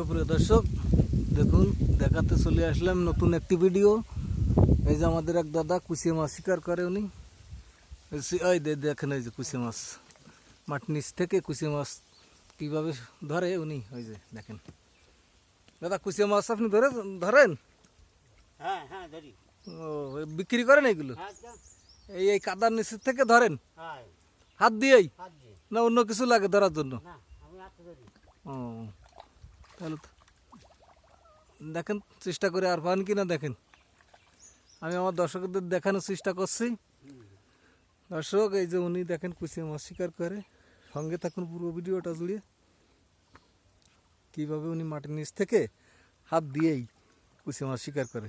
সুপ্রিয় দর্শক দেখুন দেখাতে চলে আসলাম নতুন একটি ভিডিও। এই যে আমাদের এক দাদা কুচিয়া মাছ শিকার করে উনি। ওই দে- দেখেন এই যে কুচিয়া মাছ। মাটির নিচ থেকে কুচিয়া মাছ কীভাবে ধরে উনি ওই যে দেখেন। দাদা কুচিয়া মাছ আপনি ধরে ধরেন? হ্যাঁ হ্যাঁ ধরি। ও বিক্রি করেন এইগুলো? হ্যাঁ এই এই কাদার নিচের থেকে ধরেন? হ্যাঁ। হাত দিয়েই? না অন্য কিছু লাগে ধরার জন্য? ও। তাহলে দেখেন চেষ্টা করে আর পান কি না দেখেন। আমি আমার দর্শকদের দেখানোর চেষ্টা করছি। দর্শক, এই যে উনি দেখেন কুচিয়া মাছ শিকার করে। সঙ্গে থাকুন পুরো ভিডিওটা জুড়িয়ে কীভাবে উনি মাটির নিচ থেকে হাত দিয়েই কুচিয়া মাছ শিকার করে।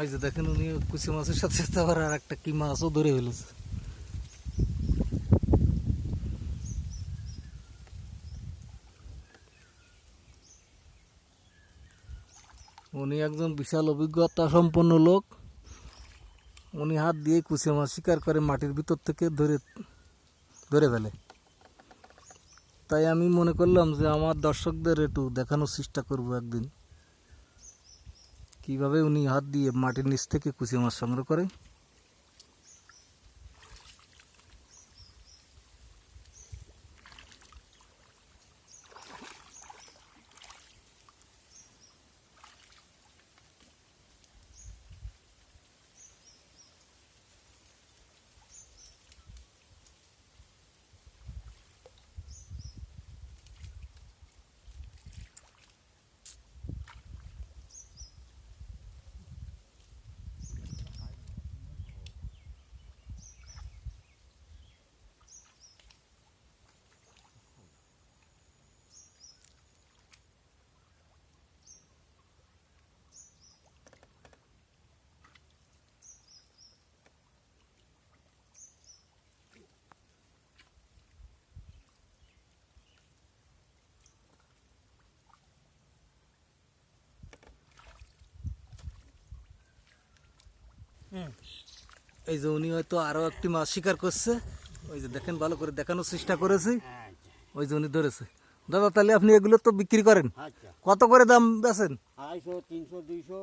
ওই যে দেখেন উনি কুচিয়া মাছের সাথে আবার আর একটা কি মাছও ধরে ফেলেছে। উনি একজন বিশাল অভিজ্ঞতা সম্পন্ন লোক। উনি হাত দিয়ে কুচিয়া মাছ শিকার করে মাটির ভিতর থেকে ধরে ধরে ফেলে। তাই আমি মনে করলাম যে আমার দর্শকদের একটু দেখানোর চেষ্টা করব একদিন। কীভাবে উনি হাত দিয়ে মাটির নিচ থেকে কুচি মাছ সংগ্রহ করে এই যে উনি হয়তো আরও একটি মাছ শিকার করছে। ওই যে দেখেন ভালো করে দেখানোর চেষ্টা করেছি। ওই যে উনি ধরেছে। দাদা তাহলে আপনি এগুলো তো বিক্রি করেন। আচ্ছা। কত করে দাম বেছেন আড়াইশো তিনশো দুইশো।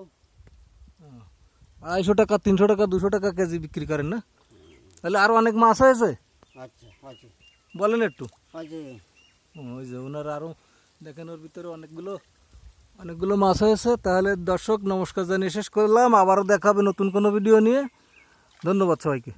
আড়াইশো টাকা তিনশো টাকা দুশো টাকা কেজি বিক্রি করেন না? তাহলে আরও অনেক মাছ হয়েছে? আচ্ছা বলেন একটু। ওই যে ওনার আরও দেখেন ওর ভিতরে অনেকগুলো অনেকগুলো মাছ হয়েছে, তাহলে দর্শক নমস্কার জানিয়ে শেষ করলাম। আবারও দেখাবে নতুন কোনো ভিডিও নিয়ে। ধন্যবাদ সবাইকে।